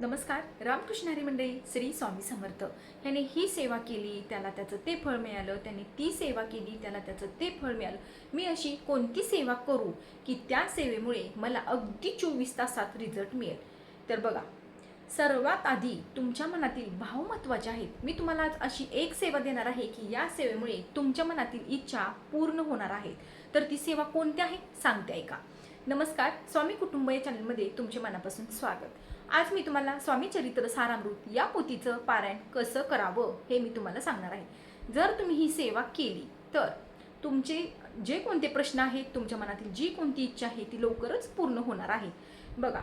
नमस्कार रामकृष्ण हरी मंडळी श्री स्वामी समर्थ. ह्याने ही सेवा केली त्याला त्याचं ते फळ मिळालं त्याने ती सेवा केली त्याला त्याचं ते फळ मिळालं. मी अशी कोणती सेवा करू की त्या सेवेमुळे मला अगदी चोवीस तासात रिझल्ट मिळेल? तर बघा सर्वात आधी तुमच्या मनातील भाव महत्त्वाचे आहेत. मी तुम्हाला आज अशी एक सेवा देणार आहे की या सेवेमुळे तुमच्या मनातील इच्छा पूर्ण होणार आहेत. तर ती सेवा कोणती आहे? सांगते ऐका. नमस्कार स्वामी कुटुंब या चॅनलमध्ये तुमचे मनापासून स्वागत. आज मी तुम्हाला स्वामी चरित्र सारामृत या पोथीचं पारायण कसं करावं हे मी तुम्हाला सांगणार आहे. जर तुम्ही ही सेवा केली तर तुमचे जे कोणते प्रश्न आहेत तुमच्या मनातील जी कोणती इच्छा आहे ती लवकरच पूर्ण होणार आहे. बघा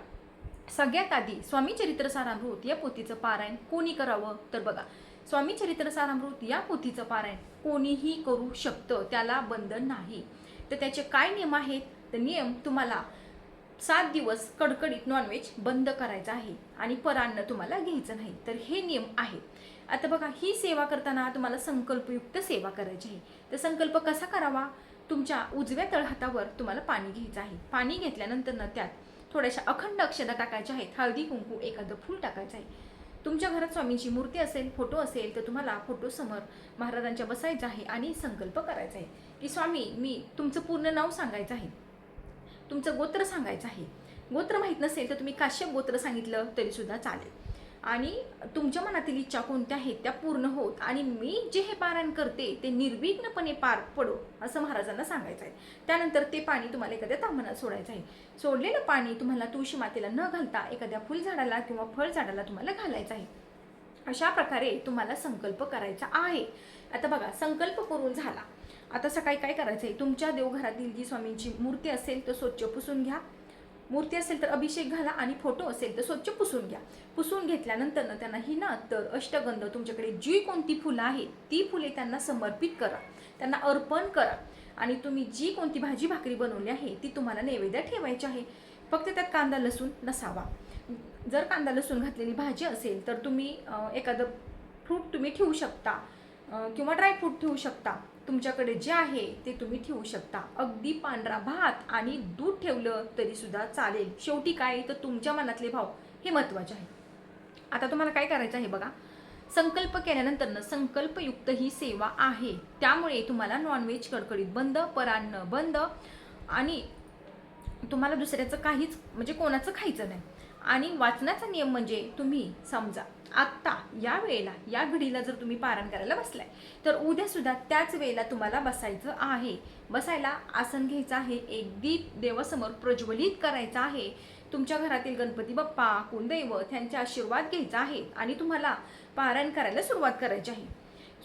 सगळ्यात आधी स्वामी चरित्र सारामृत या पोथीचं पारायण कोणी करावं? तर बघा स्वामी चरित्र सारामृत या पोथीचं पारायण कोणीही करू शकतं त्याला बंधन नाही. तर त्याचे काय नियम आहेत? तर नियम तुम्हाला सात दिवस कडकडीत नॉनव्हेज बंद करायचं आहे आणि परान्न तुम्हाला घ्यायचं नाही. तर हे नियम आहेत आता बघा ही सेवा करताना तुम्हाला संकल्पयुक्त सेवा करायची आहे. तर संकल्प कसा करावा? तुमच्या उजव्या तळहातावर तुम्हाला पाणी घ्यायचं आहे. पाणी घेतल्यानंतर ना त्यात थोड्याशा अखंड अक्षदा टाकायच्या आहेत. हळदी कुंकू एखादं फूल टाकायचं आहे. तुमच्या घरात स्वामींची मूर्ती असेल फोटो असेल तर तुम्हाला फोटो समोर महाराजांच्या बसायचं आहे आणि संकल्प करायचा आहे. की स्वामी मी तुमचं पूर्ण नाव सांगायचं आहे. तुमचं गोत्र सांगायचं आहे. गोत्र माहीत नसेल तर तुम्ही काश्यप गोत्र सांगितलं तरीसुद्धा चालेल. आणि तुमच्या मनातील इच्छा कोणत्या आहेत त्या पूर्ण होत आणि मी जे हे पारायण करते ते निर्विघ्नपणे पार पडो असं महाराजांना सांगायचं आहे. त्यानंतर ते पाणी तुम्हाला एखाद्या तांबणात सोडायचं आहे. सोडलेलं पाणी तुम्हाला तुळशी मातेला न घालता एखाद्या फुलझाडाला किंवा फळझाडाला तुम्हाला घालायचं आहे. अशा प्रकारे तुम्हाला संकल्प करायचा आहे. आता बघा संकल्प करून झाला. आता सकाळी काय करायचं आहे तुमच्या देवघरातील जी स्वामींची मूर्ती असेल तर स्वच्छ पुसून घ्या. मूर्ती असेल तर अभिषेक घाला आणि फोटो असेल तर स्वच्छ पुसून घ्या. पुसून घेतल्यानंतर त्यांना ही ना तर अष्टगंध तुमच्याकडे जी कोणती फुलं आहेत ती फुले त्यांना समर्पित करा. त्यांना अर्पण करा. आणि तुम्ही जी कोणती भाजी भाकरी बनवली आहे ती तुम्हाला नैवेद्य ठेवायची आहे. फक्त त्यात कांदा लसूण नसावा. जर कांदा लसूण घातलेली भाजी असेल तर तुम्ही एखादं फ्रूट तुम्ही ठेवू शकता. किंवा ड्रायफ्रूट ठेवू शकता. तुमच्याकडे जे आहे ते तुम्ही ठेवू शकता. अगदी पांढरा भात आणि दूध ठेवलं तरी सुद्धा चालेल. शेवटी काय? तर तुमच्या मनातले भाव हे महत्त्वाचे आहे आता तुम्हाला काय करायचं आहे बघा. संकल्प केल्यानंतरनं संकल्पयुक्त ही सेवा आहे. त्यामुळे तुम्हाला नॉनव्हेज कडकडीत बंद परान्न बंद आणि तुम्हाला दुसऱ्याचं काहीच म्हणजे कोणाचं खायचं नाही. आणि वाचनाचा नियम म्हणजे तुम्ही समजा आत्ता या वेळेला या घडीला जर तुम्ही पारायण करायला बसलाय तर उद्या सुद्धा त्याच वेळेला तुम्हाला बसायचं आहे. बसायला आसन घ्यायचं आहे एक दीप देवासमोर प्रज्वलित करायचं आहे. तुमच्या घरातील गणपती बाप्पा कुलदैवत त्यांचे आशीर्वाद घ्यायचा आहे आणि तुम्हाला पारायण करायला सुरुवात करायची आहे.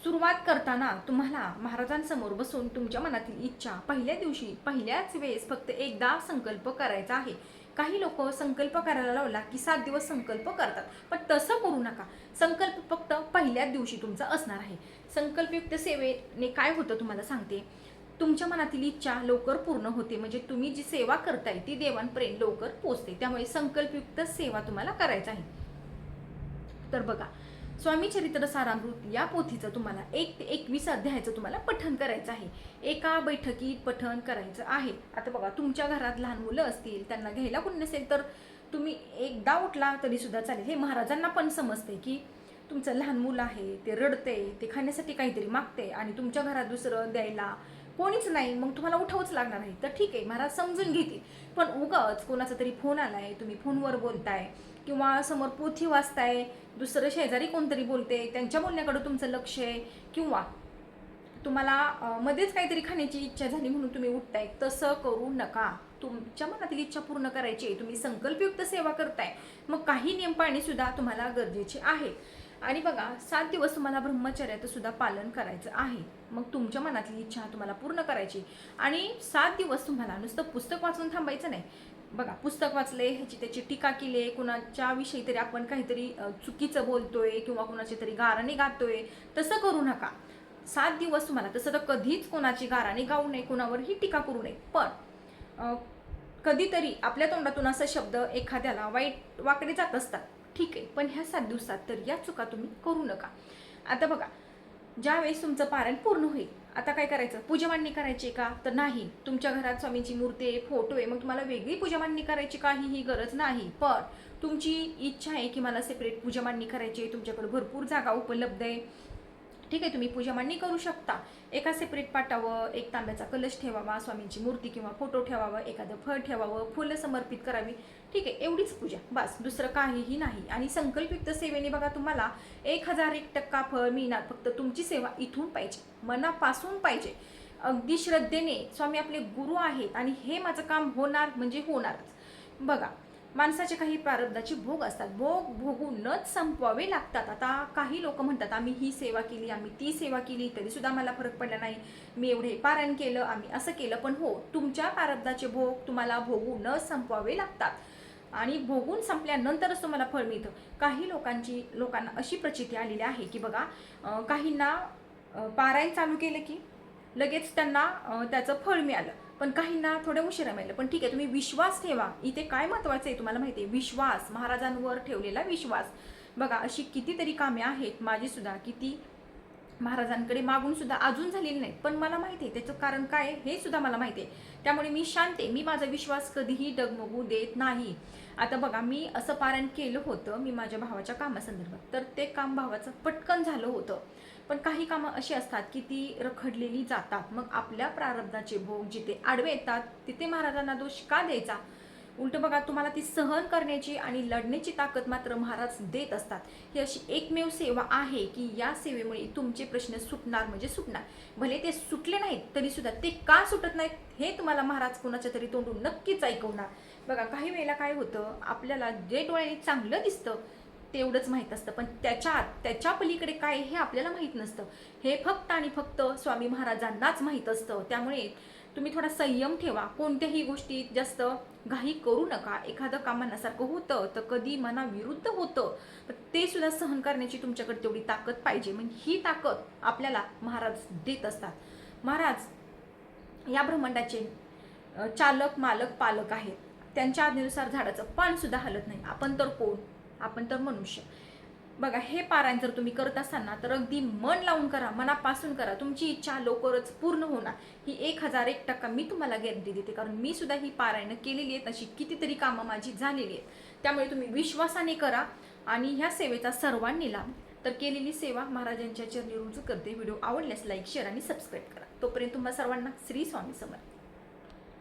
सुरुवात करताना तुम्हाला महाराजांसमोर बसून तुमच्या मनातील इच्छा पहिल्या दिवशी पहिल्याच वेळेस फक्त एकदा संकल्प करायचा आहे. काही लोक संकल्प करायला लावला की सात दिवस संकल्प करतात. पण तसं करू नका. संकल्प फक्त पहिल्याच दिवशी तुमचा असणार आहे. संकल्पयुक्त सेवेने काय होतं तुम्हाला सांगते. तुमच्या मनातील इच्छा लवकर पूर्ण होते. म्हणजे तुम्ही जी सेवा करताय ती देवांपर्यंत लवकर पोचते त्यामुळे संकल्पयुक्त सेवा तुम्हाला करायचा आहे. तर बघा स्वामी चरित्र सारामृत या पोथीचं तुम्हाला एक ते एकवीस अध्यायाचं तुम्हाला पठन करायचं आहे. एका बैठकीत पठन करायचं आहे. आता बघा तुमच्या घरात लहान मुलं असतील त्यांना घ्यायला कोणी नसेल तर तुम्ही एकदा उठला तरी सुद्धा चालेल. हे महाराजांना पण समजते की तुमचं लहान मुलं आहे ते रडते ते खाण्यासाठी काहीतरी मागते आणि तुमच्या घरात दुसरं द्यायला कोणीच नाही मग तुम्हाला उठावंच लागणार आहे. तर ठीक आहे महाराज समजून घेतील. पण उगाच कोणाचा तरी फोन आलाय तुम्ही फोनवर बोलताय किंवा समोर पोथी वाचताय दुसरं शेजारी कोणतरी बोलते त्यांच्या बोलण्याकडं तुमचं लक्ष आहे किंवा तुम्हाला मध्येच काहीतरी खाण्याची इच्छा झाली म्हणून तुम्ही उठताय तसं करू नका. तुमच्या मनातील इच्छा पूर्ण करायची आहे. तुम्ही संकल्पयुक्त सेवा करताय. मग काही नियम पाळणेसुद्धा तुम्हाला गरजेचे आहे आणि बघा सात दिवस तुम्हाला ब्रह्मचर्याचं सुद्धा पालन करायचं आहे. मग तुमच्या मनातली इच्छा तुम्हाला पूर्ण करायची. आणि सात दिवस तुम्हाला नुसतं पुस्तक वाचून थांबायचं नाही. बघा पुस्तक वाचले ह्याची त्याची टीका केली कुणाच्या विषयी तरी आपण काहीतरी चुकीचं बोलतोय किंवा कुणाची तरी गाराने गातोय तसं करू नका. सात दिवस तुम्हाला तसं तर कधीच कोणाची गाराने गाऊ नये कोणावरही टीका करू नये. पण कधीतरी आपल्या तोंडातून असा शब्द एखाद्याला वाईट वाकडे जात असतात. ठीक आहे पण ह्या सात दिवसात तर या चुका तुम्ही करू नका. आता बघा ज्यावेळेस तुमचं पारायण पूर्ण होईल आता काय करायचं? पूजा मांडणी करायची का? तर नाही. तुमच्या घरात स्वामींची मूर्ती आहे फोटो आहे मग तुम्हाला वेगळी पूजा मांडणी करायची काहीही गरज नाही. पण तुमची इच्छा आहे की मला सेपरेट पूजा मांडणी करायची आहे तुमच्याकडे भरपूर जागा उपलब्ध आहे. ठीक आहे तुम्ही पूजा मांडणी करू शकता. एका सेपरेट पाटावं एक तांब्याचा कलश ठेवावा स्वामींची मूर्ती किंवा फोटो ठेवावा एखादं फळ ठेवावं फुलं समर्पित करावी. ठीक आहे एवढीच पूजा. बस दुसरं काहीही नाही. आणि संकल्पयुक्त सेवेने बघा तुम्हाला एक हजार एक टक्का फळ मिळणार. फक्त तुमची सेवा इथून पाहिजे. मनापासून पाहिजे. अगदी श्रद्धेने स्वामी आपले गुरु आहेत आणि हे माझं काम होणार म्हणजे होणारच. बघा माणसाचे काही प्रारब्धाचे भोग असतात. भोग भोगूनच संपवावे लागतात. आता काही लोक म्हणतात आम्ही ही सेवा केली आम्ही ती सेवा केली तरी सुद्धा मला फरक पडला नाही. मी एवढे पारायण केलं आम्ही असं केलं. पण हो तुमच्या प्रारब्धाचे भोग तुम्हाला भोगूनच संपवावे लागतात. आणि भोगून संपल्यानंतरच तुम्हाला फळ मिळतं. काही लोकांची लोकांना अशी प्रचिती आलेली आहे की बघा काहींना पारायण चालू केलं की लगेच त्यांना त्याचं फळ मिळालं. पण काहींना थोड्या उशिरा मिळालं. पण ठीक आहे तुम्ही विश्वास ठेवा. इथे काय महत्वाचं आहे तुम्हाला माहिती आहे? विश्वास. महाराजांवर ठेवलेला विश्वास. बघा अशी कितीतरी कामे आहेत माझी सुद्धा किती महाराजांकडे मागून सुद्धा अजून झालेली नाही. पण मला माहिती आहे त्याचं कारण काय हे सुद्धा मला माहिती आहे. त्यामुळे मी शांत आहे. मी माझा विश्वास कधीही डगमगू देत नाही. आता बघा मी असं पारायण केलं होतं मी माझ्या भावाच्या कामासंदर्भात. तर ते काम भावाचं पटकन झालं होतं. पण काही कामं अशी असतात की ती रखडलेली जातात. मग आपल्या प्रारब्धाचे भोग जिथे आडवे येतात तिथे महाराजांना दोष का द्यायचा? उलट बघा तुम्हाला ती सहन करण्याची आणि लढण्याची ताकद मात्र महाराज देत असतात. ही अशी एकमेव सेवा आहे की या सेवेमुळे तुमचे प्रश्न सुटणार म्हणजे सुटणार. भले ते सुटले नाहीत तरी सुद्धा ते का सुटत नाहीत हे तुम्हाला महाराज कोणाच्या तरी तोंडून नक्कीच ऐकवणार. बघा काही वेळेला काय होतं आपल्याला जे डोळ्याने चांगलं दिसतं तेवढंच माहीत असतं. पण त्याच्या त्याच्या पलीकडे काय हे आपल्याला माहीत नसतं. हे फक्त आणि फक्त स्वामी महाराजांनाच माहीत असतं. त्यामुळे तुम्ही थोडा संयम ठेवा. कोणत्याही गोष्टीत जास्त घाई करू नका. एखादं कामानासारखं होतं तर कधी मनाविरुद्ध होतं. तर ते सुद्धा सहन करण्याची तुमच्याकडे तेवढी ताकद पाहिजे. म्हणजे ही ताकद आपल्याला महाराज देत असतात. महाराज या ब्रह्मांडाचे चालक मालक पालक आहेत. त्यांच्या आज्ञेनुसार झाडाचं पान सुद्धा हलत नाही. आपण तर कोण? आपण तर मनुष्य. बघा हे पारायण जर तुम्ही करत असताना तर अगदी मन लावून करा मनापासून करा. तुमची इच्छा लवकरच पूर्ण होणार. ही एक हजार एक टक्का मी तुम्हाला गॅरंटी देते. कारण मी सुद्धा ही पारायणं केलेली आहेत. अशी कितीतरी कामं माझी झालेली आहेत. त्यामुळे तुम्ही विश्वासाने करा. आणि ह्या सेवेचा सर्वांनी लाभ. तर केलेली सेवा महाराजांच्या चरणी रुजू करते. व्हिडिओ आवडल्यास लाईक शेअर आणि सबस्क्राईब करा. तोपर्यंत तुम्हाला सर्वांना श्री स्वामी समर्थ.